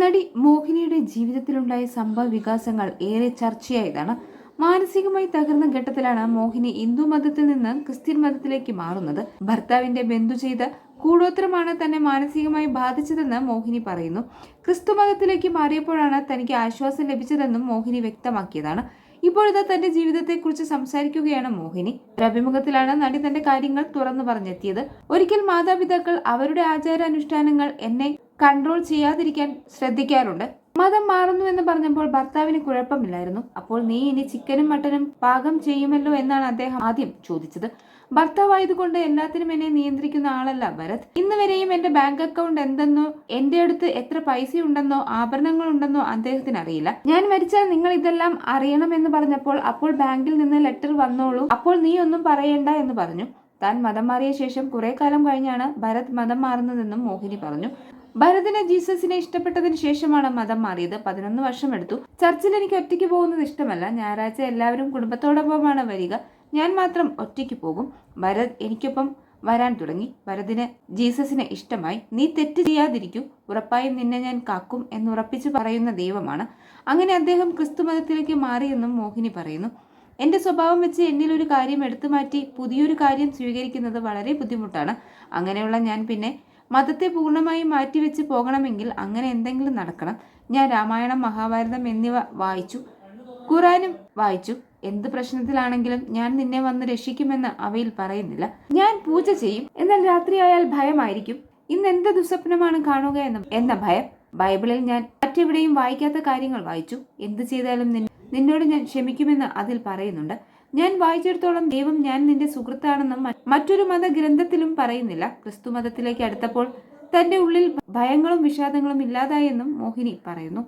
നടി മോഹിനിയുടെ ജീവിതത്തിലുണ്ടായ സംഭവ വികാസങ്ങൾ ഏറെ ചർച്ചയായതാണ്. മാനസികമായി തകർന്ന ഘട്ടത്തിലാണ് മോഹിനി ഹിന്ദു മതത്തിൽ നിന്ന് ക്രിസ്ത്യൻ മതത്തിലേക്ക് മാറുന്നത്. ഭർത്താവിന്റെ ബന്ധു ചെയ്ത കൂടോത്രമാണ് തന്നെ മാനസികമായി ബാധിച്ചതെന്ന് മോഹിനി പറയുന്നു. ക്രിസ്തു മതത്തിലേക്ക് മാറിയപ്പോഴാണ് തനിക്ക് ആശ്വാസം ലഭിച്ചതെന്നും മോഹിനി വ്യക്തമാക്കിയതാണ്. ഇപ്പോഴത്തെ തന്റെ ജീവിതത്തെക്കുറിച്ച് സംസാരിക്കുകയാണ് മോഹിനി. ഒരു അഭിമുഖത്തിലാണ് നടി തന്റെ കാര്യങ്ങൾ തുറന്നു പറഞ്ഞെത്തിയത്. ഒരിക്കൽ മാതാപിതാക്കൾ അവരുടെ ആചാരാനുഷ്ഠാനങ്ങൾ എന്നെ കൺട്രോൾ ചെയ്യാതിരിക്കാൻ ശ്രദ്ധിക്കാറുണ്ട്. മതം മാറുന്നു എന്ന് പറഞ്ഞപ്പോൾ ഭർത്താവിന് കുഴപ്പമില്ലായിരുന്നു. അപ്പോൾ നീ ഇനി ചിക്കനും മട്ടനും പാകം ചെയ്യുമല്ലോ എന്നാണ് അദ്ദേഹം ആദ്യം ചോദിച്ചത്. ഭർത്താവായതുകൊണ്ട് എല്ലാത്തിനും എന്നെ നിയന്ത്രിക്കുന്ന ആളല്ല ഭരത്. ഇന്ന് വരെയും എന്റെ ബാങ്ക് അക്കൗണ്ട് എന്തെന്നോ എന്റെ അടുത്ത് എത്ര പൈസ ഉണ്ടെന്നോ ആഭരണങ്ങൾ ഉണ്ടെന്നോ അദ്ദേഹത്തിന് അറിയില്ല. ഞാൻ മരിച്ചാൽ നിങ്ങൾ ഇതെല്ലാം അറിയണമെന്ന് പറഞ്ഞപ്പോൾ അപ്പോൾ ബാങ്കിൽ നിന്ന് ലെറ്റർ വന്നോളൂ. അപ്പോൾ നീ ഒന്നും പറയണ്ട എന്ന് പറഞ്ഞു. താൻ മതം മാറിയ ശേഷം കുറെ കാലം കഴിഞ്ഞാണ് ഭരത് മതം മാറുന്നതെന്നും മോഹിനി പറഞ്ഞു. ഭരതിന് ജീസസിനെ ഇഷ്ടപ്പെട്ടതിന് ശേഷമാണ് മതം മാറിയത്. പതിനൊന്ന് വർഷം എടുത്തു. ചർച്ചിൽ എനിക്ക് ഒറ്റയ്ക്ക് പോകുന്നത് ഇഷ്ടമല്ല. ഞായറാഴ്ച എല്ലാവരും കുടുംബത്തോടൊപ്പമാണ് വരിക. ഞാൻ മാത്രം ഒറ്റയ്ക്ക് പോകും. ഭരത് എനിക്കൊപ്പം വരാൻ തുടങ്ങി. ഭരതിന് ജീസസിനെ ഇഷ്ടമായി. നീ തെറ്റ് ചെയ്യാതിരിക്കൂ. ഉറപ്പായും നിന്നെ ഞാൻ കാക്കും എന്ന് ഉറപ്പിച്ചു പറയുന്ന ദൈവമാണ്. അങ്ങനെ അദ്ദേഹം ക്രിസ്തു മതത്തിലേക്ക് മാറിയെന്നും മോഹിനി പറയുന്നു. എന്റെ സ്വഭാവം വെച്ച് എന്നിൽ ഒരു കാര്യം എടുത്തു മാറ്റി പുതിയൊരു കാര്യം സ്വീകരിക്കുന്നത് വളരെ ബുദ്ധിമുട്ടാണ്. അങ്ങനെയുള്ള ഞാൻ പിന്നെ മതത്തെ പൂർണമായും മാറ്റിവെച്ച് പോകണമെങ്കിൽ അങ്ങനെ എന്തെങ്കിലും നടക്കണം. ഞാൻ രാമായണം മഹാഭാരതം എന്നിവ വായിച്ചു. ഖുറാനും വായിച്ചു. എന്ത് പ്രശ്നത്തിലാണെങ്കിലും ഞാൻ നിന്നെ വന്ന് രക്ഷിക്കുമെന്ന് അവയിൽ പറയുന്നില്ല. ഞാൻ പൂജ ചെയ്യും. എന്നാൽ രാത്രിയായാൽ ഭയമായിരിക്കും. ഇന്ന് എന്ത് ദുസ്വപ്നമാണ് കാണുക എന്ന എന്ന ഭയം. ബൈബിളിൽ ഞാൻ മറ്റെവിടെയും വായിക്കാത്ത കാര്യങ്ങൾ വായിച്ചു. എന്ത് ചെയ്താലും നിന്നോട് ഞാൻ ക്ഷമിക്കുമെന്ന് അതിൽ പറയുന്നുണ്ട്. ഞാൻ വായിച്ചിടത്തോളം ദൈവം ഞാൻ നിന്റെ സുഹൃത്താണെന്നും മറ്റൊരു മതഗ്രന്ഥത്തിലും പറയുന്നില്ല. ക്രിസ്തു മതത്തിലേക്ക് അടുത്തപ്പോൾ തന്റെ ഉള്ളിൽ ഭയങ്ങളും വിഷാദങ്ങളും ഇല്ലാതായെന്നും മോഹിനി പറയുന്നു.